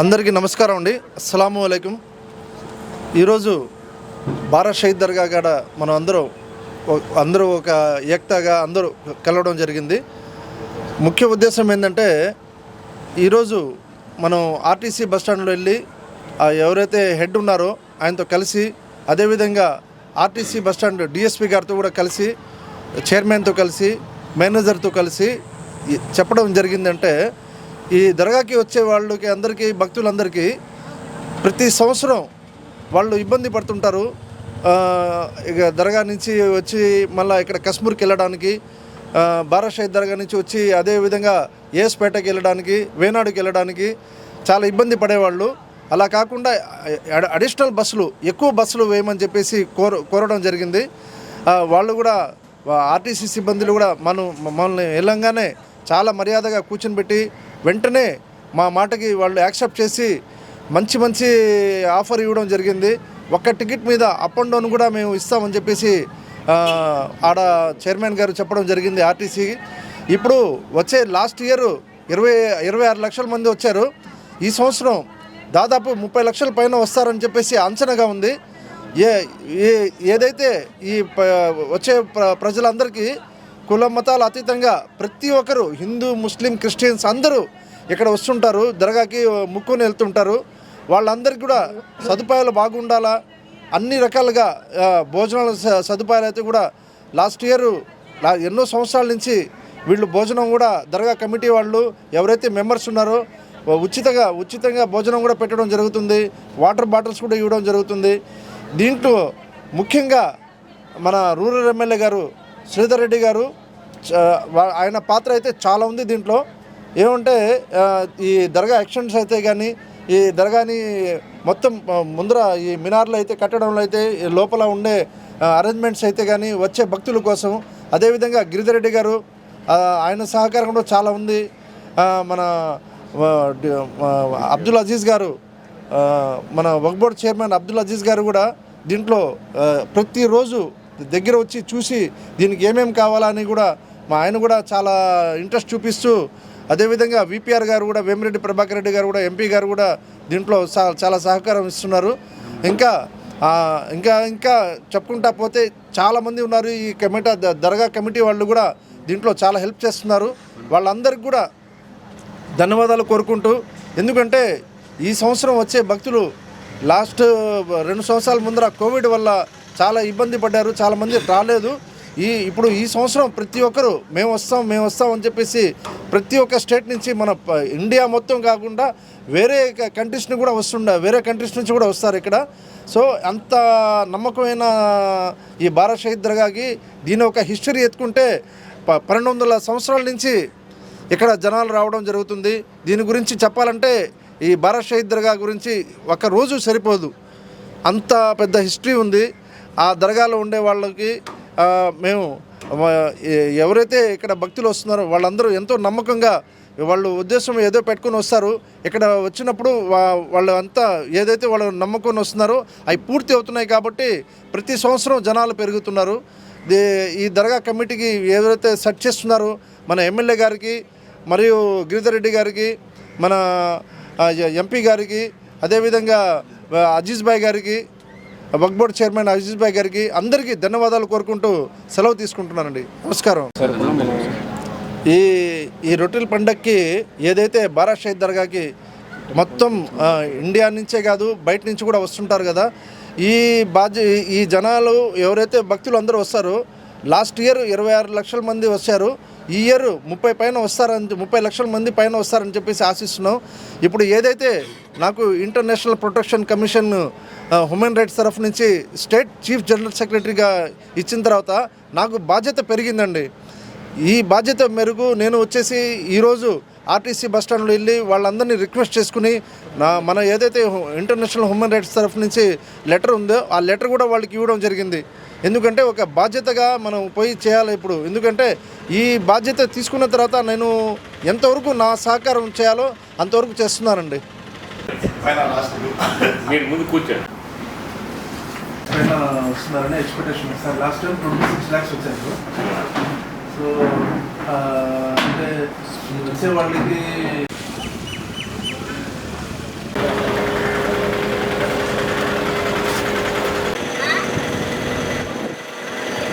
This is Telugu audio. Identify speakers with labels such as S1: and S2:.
S1: అందరికీ నమస్కారం అండి. అస్సలం అయికం ఈరోజు భారత్ షహీద్ దర్గా కాడ మనం అందరూ అందరూ ఒక ఏక్తగా అందరూ కలవడం జరిగింది. ముఖ్య ఉద్దేశం ఏంటంటే ఈరోజు మనం ఆర్టీసీ బస్ స్టాండ్లో వెళ్ళి ఎవరైతే హెడ్ ఉన్నారో ఆయనతో కలిసి అదేవిధంగా ఆర్టీసీ బస్ స్టాండ్ డిఎస్పి గారితో కూడా కలిసి చైర్మన్తో కలిసి మేనేజర్తో కలిసి చెప్పడం జరిగిందంటే ఈ దర్గాకి వచ్చే వాళ్ళకి అందరికీ భక్తులందరికీ ప్రతి సంవత్సరం వాళ్ళు ఇబ్బంది పడుతుంటారు. ఇక దర్గా నుంచి వచ్చి మళ్ళీ ఇక్కడ కశ్మీర్కి వెళ్ళడానికి ఆ, దర్గా నుంచి వచ్చి అదే విధంగా వెళ్ళడానికి వేనాడుకి వెళ్ళడానికి చాలా ఇబ్బంది పడేవాళ్ళు. అలా కాకుండా అడ- అడిషనల్ బస్సులు ఎక్కువ బస్సులు వేయమని చెప్పేసి కోర కోరడం జరిగింది. వాళ్ళు కూడా ఆర్టీసీ సిబ్బందులు కూడా మనం మమ్మల్ని వెళ్ళంగానే చాలా మర్యాదగా కూర్చుని పెట్టి వెంటనే మా మాటకి వాళ్ళు యాక్సెప్ట్ చేసి మంచి మంచి ఆఫర్ ఇవ్వడం జరిగింది. ఒక్క టికెట్ మీద అప్ అండ్ డౌన్ కూడా మేము ఇస్తామని చెప్పేసి ఆడ చైర్మన్ గారు చెప్పడం జరిగింది ఆర్టీసీ. ఇప్పుడు వచ్చే లాస్ట్ ఇయర్ ఇరవై ఇరవై ఆరు లక్షల మంది వచ్చారు. ఈ సంవత్సరం దాదాపు ముప్పై లక్షల పైన వస్తారని చెప్పేసి అంచనాగా ఉంది. ఏ ఏ- ఏదైతే ఈ వచ్చే ప్ర- ప్రజలందరికీ కుల మతాలు అతీతంగా ప్రతి ఒక్కరు హిందూ ముస్లిం క్రిస్టియన్స్ అందరూ ఇక్కడ వస్తుంటారు దర్గాకి ముక్కుని వెళ్తుంటారు. వాళ్ళందరికీ కూడా సదుపాయాలు బాగుండాలా? అన్ని రకాలుగా భోజనాల స- సదుపాయాలు అయితే కూడా లాస్ట్ ఇయర్ ఎన్నో సంవత్సరాల నుంచి వీళ్ళు భోజనం కూడా దర్గా కమిటీ వాళ్ళు ఎవరైతే మెంబర్స్ ఉన్నారో ఉచితంగా ఉచితంగా భోజనం కూడా పెట్టడం జరుగుతుంది. వాటర్ బాటిల్స్ కూడా ఇవ్వడం జరుగుతుంది. దీంట్లో ముఖ్యంగా మన రూరల్ ఎమ్మెల్యే గారు శ్రీధర్ రెడ్డి గారు చ- ఆయన పాత్ర అయితే చాలా ఉంది దీంట్లో. ఏమంటే ఈ దర్గా యాక్షన్స్ అయితే కానీ ఈ దర్గాని మొత్తం ముందర ఈ మినార్లు అయితే కట్టడంలో అయితే ఈ లోపల ఉండే అరేంజ్మెంట్స్ అయితే కానీ వచ్చే భక్తుల కోసం అదేవిధంగా గిరిధర్ రెడ్డి గారు ఆయన సహకారం కూడా చాలా ఉంది. మన అబ్దుల్ అజీజ్ గారు మన వక్ బోర్డ్ చైర్మన్ అబ్దుల్ అజీజ్ గారు కూడా దీంట్లో ప్రతిరోజు దగ్గర వచ్చి చూసి దీనికి ఏమేమి కావాలని కూడా మా ఆయన కూడా చాలా ఇంట్రెస్ట్ చూపిస్తూ అదేవిధంగా విపిఆర్ గారు కూడా వేమిరెడ్డి ప్రభాకర్ రెడ్డి గారు కూడా ఎంపీ గారు కూడా దీంట్లో చాలా సహకారం ఇస్తున్నారు. ఇంకా ఇంకా ఇంకా చెప్పుకుంటా పోతే చాలామంది ఉన్నారు. ఈ కమిటీ ద- దర్గా కమిటీ వాళ్ళు కూడా దీంట్లో చాలా హెల్ప్ చేస్తున్నారు. వాళ్ళందరికీ కూడా ధన్యవాదాలు కోరుకుంటూ ఎందుకంటే ఈ సంవత్సరం వచ్చే భక్తులు లాస్ట్ రెండు సంవత్సరాల ముందర కోవిడ్ వల్ల చాలా ఇబ్బంది పడ్డారు చాలామంది రాలేదు. ఈ ఇప్పుడు ఈ సంవత్సరం ప్రతి ఒక్కరు మేము వస్తాం మేము వస్తాం అని చెప్పేసి ప్రతి ఒక్క స్టేట్ నుంచి మన ఇండియా మొత్తం కాకుండా వేరే కంట్రీస్ని కంట్రీస్ నుంచి కూడా వస్తుండ వేరే కంట్రీస్ నుంచి కూడా వస్తారు ఇక్కడ. సో అంత నమ్మకమైన ఈ భారత్ షహీద్ దర్గాకి దీని ఒక హిస్టరీ ఎత్తుకుంటే ప- పన్నెండు వందల సంవత్సరాల నుంచి ఇక్కడ జనాలు రావడం జరుగుతుంది. దీని గురించి చెప్పాలంటే ఈ భారత్ షహీద్ దర్గా గురించి ఒక రోజు సరిపోదు. అంత పెద్ద హిస్టరీ ఉంది. ఆ దర్గాలో ఉండే వాళ్ళకి మేము ఎవరైతే ఇక్కడ భక్తులు వస్తున్నారో వాళ్ళందరూ ఎంతో నమ్మకంగా వాళ్ళు ఉద్దేశం ఏదో పెట్టుకొని వస్తారు. ఇక్కడ వచ్చినప్పుడు వాళ్ళు అంతా ఏదైతే వాళ్ళు నమ్మకొని వస్తున్నారో అవి పూర్తి అవుతున్నాయి కాబట్టి ప్రతి సంవత్సరం జనాలు పెరుగుతున్నారు. దే- ఈ దర్గా కమిటీకి ఎవరైతే సెట్ చేస్తున్నారో మన ఎమ్మెల్యే గారికి మరియు గిరిధర్ రెడ్డి గారికి మన ఎంపీ గారికి అదేవిధంగా అజీజ్ భాయ్ గారికి వక్ బోర్డ్ చైర్మన్ అజీజ్ భాయ్ గారికి అందరికీ ధన్యవాదాలు కోరుకుంటూ సెలవు తీసుకుంటున్నానండి. నమస్కారం. ఈ ఈ రొట్టెల పండక్కి ఏదైతే బారా షహీద్ దర్గాకి మొత్తం ఇండియా నుంచే కాదు బయట నుంచి కూడా వస్తుంటారు కదా ఈ బాధ్య ఈ జనాలు ఎవరైతే భక్తులు అందరూ వస్తారో లాస్ట్ ఇయర్ ఇరవై ఆరు లక్షల మంది వచ్చారు ఈ ఇయర్ ముప్పై పైన వస్తారని ముప్పై లక్షల మంది పైన వస్తారని చెప్పేసి ఆశిస్తున్నాం. ఇప్పుడు ఏదైతే నాకు international protection commission human rights తరఫు నుంచి స్టేట్ చీఫ్ జనరల్ సెక్రటరీగా ఇచ్చిన తర్వాత నాకు బాధ్యత పెరిగిందండి. ఈ బాధ్యత మేరకు నేను వచ్చేసి ఈరోజు ఆర్టీసీ బస్ స్టాండ్లో వెళ్ళి వాళ్ళందరినీ రిక్వెస్ట్ చేసుకుని నా మన ఏదైతే ఇంటర్నేషనల్ హ్యూమన్ రైట్స్ తరఫు నుంచి లెటర్ ఉందో ఆ లెటర్ కూడా వాళ్ళకి ఇవ్వడం జరిగింది. ఎందుకంటే ఒక బాధ్యతగా మనం పోయి చేయాలి ఇప్పుడు. ఎందుకంటే ఈ బాధ్యత తీసుకున్న తర్వాత నేను ఎంతవరకు నా సహకారం చేయాలో అంతవరకు చేస్తున్నానండి.
S2: మీరు ముందు కూర్చోండి.
S3: పైన వస్తున్నారని ఎక్స్పెక్టేషన్ ఉంది. Sir last time twenty six lakhs వచ్చారు సో అంటే వచ్చే వాళ్ళకి